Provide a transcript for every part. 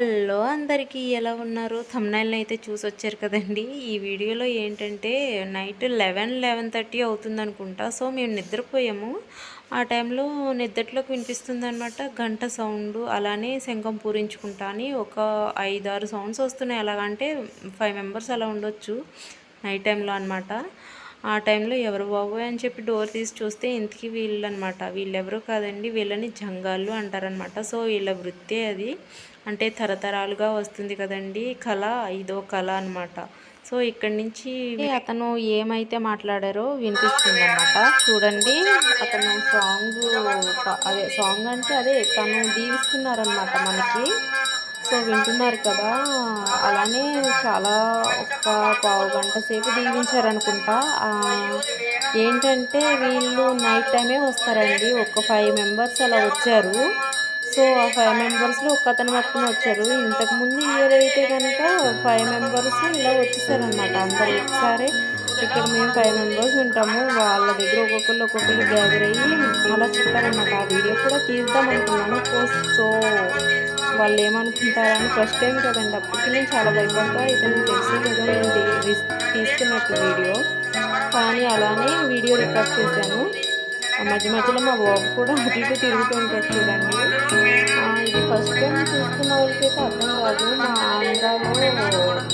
Hello అందరికీ ఎలా ఉన్నారు? తమ్నైల్ని అయితే చూసి వచ్చారు కదండి. ఈ వీడియోలో ఏంటంటే నైట్ లెవెన్ లెవెన్ థర్టీ అవుతుంది అనుకుంటా సో మేము నిద్రపోయాము. ఆ టైంలో నిద్రట్లోకి వినిపిస్తుంది అనమాట గంట సౌండ్ అలానే శంఖం పూరించుకుంటా అని ఒక ఐదు ఆరు సౌండ్స్ వస్తున్నాయి. ఎలాగంటే ఫైవ్ మెంబర్స్ అలా ఉండొచ్చు నైట్ టైంలో అనమాట ఆ టైంలో ఎవరు బాబోయ్ అని చెప్పి డోర్ తీసి చూస్తే ఇంతకీ వీళ్ళు అనమాట వీళ్ళెవరూ కాదండి వీళ్ళని జంగాళ్ళు అంటారనమాట. సో వీళ్ళ వృత్తే అది. అంటే తరతరాలుగా వస్తుంది కదండి కళ ఇదో కళ అనమాట. సో ఇక్కడి నుంచి అతను ఏమైతే మాట్లాడారో వినిపిస్తుంది అనమాట చూడండి అతను సాంగ్ అదే సాంగ్ అంటే అదే తను దీవిస్తున్నారనమాట మనకి. సో వింటున్నారు కదా అలానే చాలా ఒక పావు గంట సేపు దీవించారనుకుంటా. ఏంటంటే వీళ్ళు నైట్ టైమే వస్తారండి ఒక ఫైవ్ మెంబర్స్ అలా వచ్చారు. సో ఆ ఫైవ్ మెంబర్స్లో ఒక అతను పట్టుకుని వచ్చారు. ఇంతకుముందు ఇయర్ అయితే కనుక ఫైవ్ మెంబర్స్ ఇలా వచ్చేసారనమాట అందరు ఒకసారి ఇక్కడ మేము ఫైవ్ మెంబర్స్ ఉంటాము వాళ్ళ దగ్గర ఒక్కొక్కరు ఒక్కొక్కరు గ్యాదర్ అయ్యి అలా చెప్పారనమాట ఆ వీడియో కూడా తీద్దాం అనుకున్నాను సో వాళ్ళు ఏమనుకుంటారని ఫస్ట్ టైం కదండి. అప్పటికి నేను చాలా భయపడతా ఇతను తెలిసి కదా నేను తీ- తీస్తున్నట్టు వీడియో. కానీ అలానే వీడియో రికార్డ్ చేశాను. మధ్య మధ్యలో మా బాబు కూడా అటు ఇటు తిరుగుతూ ఉంటాడు చూడండి. ఇది ఫస్ట్ టైం చూస్తున్న వాళ్ళకైతే అర్థం కాదు. మా ఆంధ్రాలో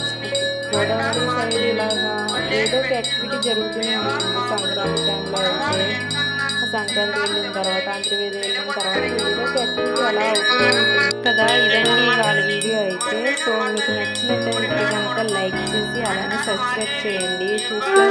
గోదావరి సైడ్ ఇలాగా ఏదో ఒక యాక్టివిటీ జరుగుతూనే ఉంటుంది. సంక్రాంతి టైంలో అయితే సంక్రాంతి వెళ్ళిన తర్వాత అంతర్వేది వెళ్ళిన తర్వాత ఏదో ఒక యాక్టివిటీ అలా అవుతూ ఉంటుంది. కదా ఇదండి వాళ్ళ వీడియో అయితే. సో మీకు నచ్చినట్లయితే కనుక లైక్ చేసి అలానే సబ్స్క్రైబ్ చేయండి. చూస్తే